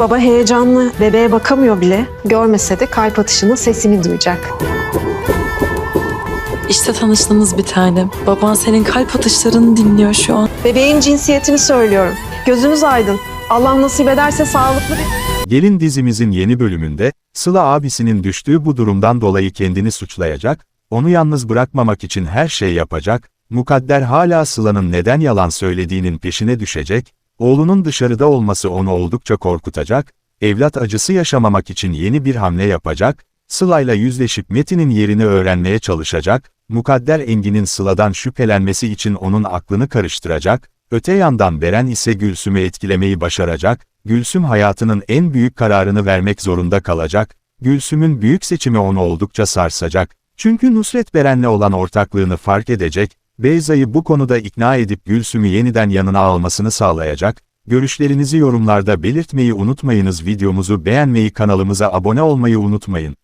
Baba heyecanlı, bebeğe bakamıyor bile. Görmese de kalp atışının sesini duyacak. İşte tanıştığınız bir tanem. Baban senin kalp atışlarını dinliyor şu an. Bebeğin cinsiyetini söylüyorum. Gözünüz aydın. Allah nasip ederse sağlıklı bir... Gelin dizimizin yeni bölümünde, Sıla abisinin düştüğü bu durumdan dolayı kendini suçlayacak, onu yalnız bırakmamak için her şey yapacak, Mukadder hala Sıla'nın neden yalan söylediğinin peşine düşecek, oğlunun dışarıda olması onu oldukça korkutacak, evlat acısı yaşamamak için yeni bir hamle yapacak, Sıla'yla yüzleşip Metin'in yerini öğrenmeye çalışacak, Mukadder Engin'in Sıla'dan şüphelenmesi için onun aklını karıştıracak, öte yandan Beren ise Gülsüm'ü etkilemeyi başaracak, Gülsüm hayatının en büyük kararını vermek zorunda kalacak, Gülsüm'ün büyük seçimi onu oldukça sarsacak, çünkü Nusret Beren'le olan ortaklığını fark edecek, Beyza'yı bu konuda ikna edip Gülsüm'ü yeniden yanına almasını sağlayacak, görüşlerinizi yorumlarda belirtmeyi unutmayınız videomuzu beğenmeyi kanalımıza abone olmayı unutmayın.